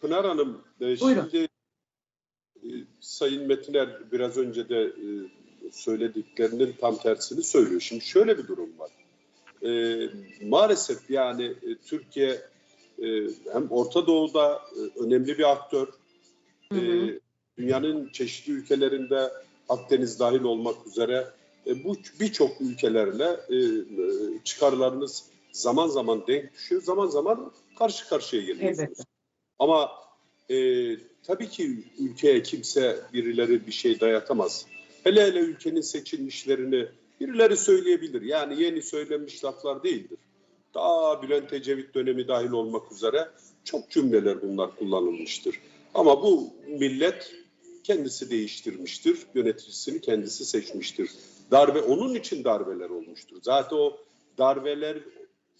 Pınar Hanım, e, Buyurun. şimdi e, Sayın Metiner biraz önce de e, söylediklerinin tam tersini söylüyor. Şimdi şöyle bir durum var. E, maalesef yani e, Türkiye e, hem Orta Doğu'da e, önemli bir aktör, Hı hı. dünyanın çeşitli ülkelerinde Akdeniz dahil olmak üzere e, bu birçok ülkelerle e, çıkarlarınız zaman zaman denk düşüyor, zaman zaman karşı karşıya geliyorsunuz. Elbette. Ama e, tabii ki ülkeye kimse birileri bir şey dayatamaz. Hele hele ülkenin seçilmişlerini birileri söyleyebilir. Yani yeni söylenmiş laflar değildir. Daha Bülent Ecevit dönemi dahil olmak üzere çok cümleler bunlar kullanılmıştır. Ama bu millet kendisi değiştirmiştir. Yöneticisini kendisi seçmiştir. Darbe onun için darbeler olmuştur. Zaten o darbeler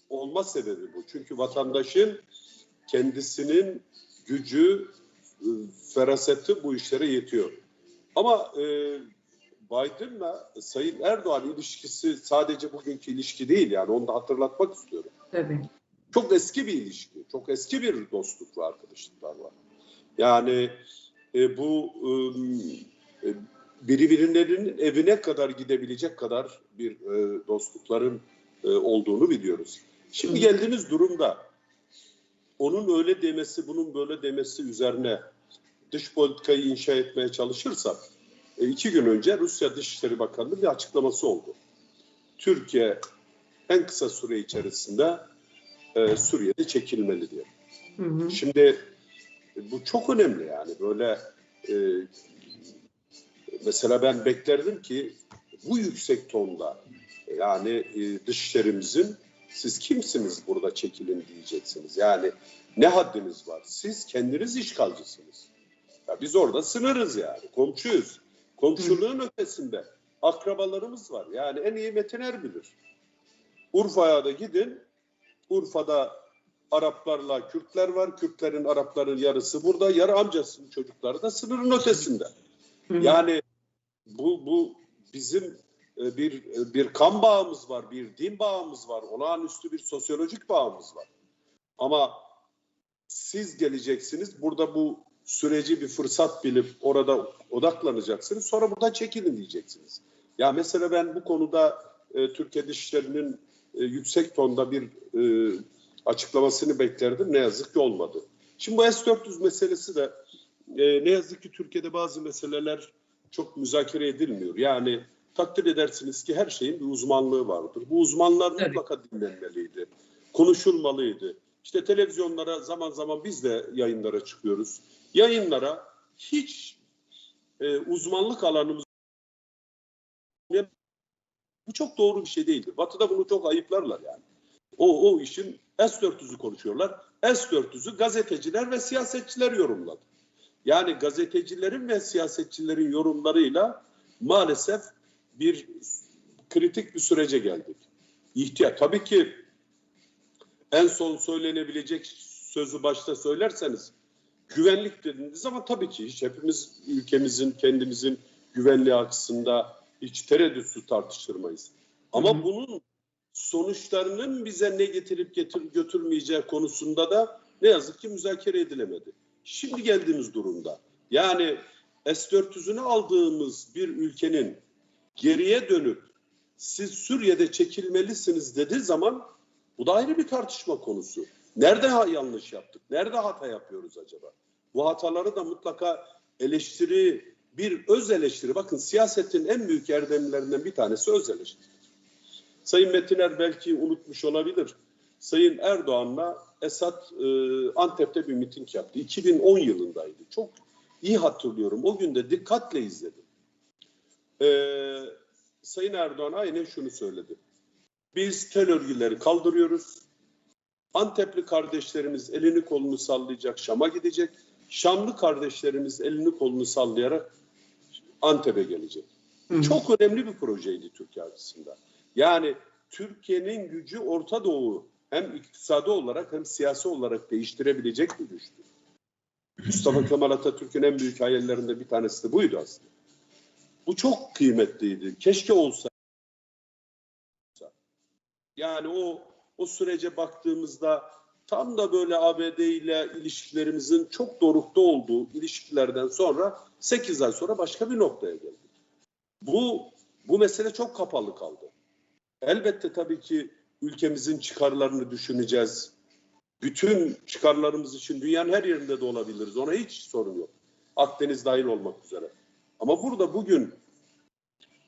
olma sebebi bu. Çünkü vatandaşın kendisinin gücü, e, feraseti bu işlere yetiyor. Ama e, Biden'la Sayın Erdoğan ilişkisi sadece bugünkü ilişki değil yani onu da hatırlatmak istiyorum. Tabii. Çok eski bir ilişki, çok eski bir dostluk ve arkadaşlıklar var. Yani e, bu e, birbirlerinin evine kadar gidebilecek kadar bir e, dostlukların e, olduğunu biliyoruz. Şimdi geldiğimiz durumda onun öyle demesi, bunun böyle demesi üzerine dış politikayı inşa etmeye çalışırsak, e, iki gün önce Rusya Dışişleri Bakanlığı bir açıklaması oldu. Türkiye en kısa süre içerisinde e, Suriye'de çekilmeli diye. Hı hı. Şimdi e, bu çok önemli yani böyle e, mesela ben beklerdim ki bu yüksek tonda yani e, dışişlerimizin siz kimsiniz burada çekilin diyeceksiniz. Yani ne haddiniz var? Siz kendiniz işgalcisiniz. Ya biz orada sınırız yani. Komşuyuz. Komşuluğun ötesinde akrabalarımız var. Yani en iyi Metiner bilir. Urfa'ya da gidin. Urfa'da Araplarla Kürtler var. Kürtlerin, Arapların yarısı burada. Yarı amcasının çocukları da sınırın ötesinde. Hı. Yani bu bu bizim bir bir kan bağımız var, bir din bağımız var, olağanüstü bir sosyolojik bağımız var. Ama siz geleceksiniz, burada bu süreci bir fırsat bilip orada odaklanacaksınız, sonra buradan çekilin diyeceksiniz. Ya mesela ben bu konuda e, Türkiye Dışişleri'nin e, yüksek tonda bir e, açıklamasını beklerdim. Ne yazık ki olmadı. Şimdi bu S-400 meselesi de e, ne yazık ki Türkiye'de bazı meseleler çok müzakere edilmiyor. Yani takdir edersiniz ki her şeyin bir uzmanlığı vardır. Bu uzmanlar Tabii. mutlaka dinlenmeliydi. Konuşulmalıydı. İşte televizyonlara zaman zaman biz de yayınlara çıkıyoruz. Yayınlara hiç e, uzmanlık alanımız bu çok doğru bir şey değildir. Batı'da bunu çok ayıplarlar yani. O, o işin S-400'ü konuşuyorlar. S-400'ü gazeteciler ve siyasetçiler yorumladı. Yani gazetecilerin ve siyasetçilerin yorumlarıyla maalesef bir kritik bir sürece geldik. İhtiyaç tabii ki en son söylenebilecek sözü başta söylerseniz güvenlik dediğiniz ama tabii ki hiç hepimiz ülkemizin kendimizin güvenliği açısında hiç tereddütsüz tartıştırmayız. Ama Hı hı. bunun sonuçlarının bize ne getirip getir, götürmeyeceği konusunda da ne yazık ki müzakere edilemedi. Şimdi geldiğimiz durumda yani S-400'ünü aldığımız bir ülkenin geriye dönüp siz Suriye'de çekilmelisiniz dediği zaman bu da ayrı bir tartışma konusu. Nerede yanlış yaptık? Nerede hata yapıyoruz acaba? Bu hataları da mutlaka eleştiri, bir öz eleştiri. Bakın siyasetin en büyük erdemlerinden bir tanesi öz eleştiri. Sayın Metiner belki unutmuş olabilir. Sayın Erdoğan'la Esad e, Antep'te bir miting yaptı. 2010 yılındaydı. Çok iyi hatırlıyorum. O gün de dikkatle izledim. E, Sayın Erdoğan aynen şunu söyledi. Biz tel örgüleri kaldırıyoruz. Antepli kardeşlerimiz elini kolunu sallayacak Şam'a gidecek. Şamlı kardeşlerimiz elini kolunu sallayarak Antep'e gelecek. Hı. Çok önemli bir projeydi Türkiye açısından. Yani Türkiye'nin gücü Orta Doğu hem iktisadi olarak hem siyasi olarak değiştirebilecek bir güçtü. Mustafa Kemal Atatürk'ün en büyük hayallerinden bir tanesi de buydu aslında. Bu çok kıymetliydi. Keşke olsa. Yani o o sürece baktığımızda tam da böyle ABD ile ilişkilerimizin çok dorukta olduğu ilişkilerden sonra 8 ay sonra başka bir noktaya geldik. Bu bu mesele çok kapalı kaldı. Elbette tabii ki ülkemizin çıkarlarını düşüneceğiz. Bütün çıkarlarımız için dünyanın her yerinde de olabiliriz. Ona hiç sorun yok. Akdeniz dahil olmak üzere. Ama burada bugün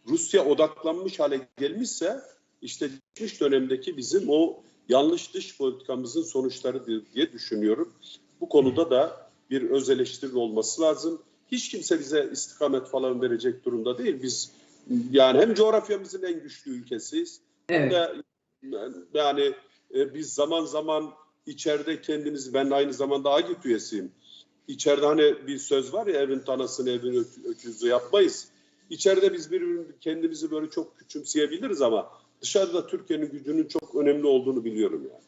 Rusya odaklanmış hale gelmişse işte geçmiş dönemdeki bizim o yanlış dış politikamızın sonuçlarıdır diye düşünüyorum. Bu konuda da bir öz eleştiri olması lazım. Hiç kimse bize istikamet falan verecek durumda değil. Biz yani hem coğrafyamızın en güçlü ülkesiyiz. hem Evet. de yani e, biz zaman zaman içeride kendimizi ben aynı zamanda AGİT üyesiyim. İçeride hani bir söz var ya evin tanasını evin ök- öküzü yapmayız. İçeride biz bir kendimizi böyle çok küçümseyebiliriz ama dışarıda Türkiye'nin gücünün çok önemli olduğunu biliyorum yani.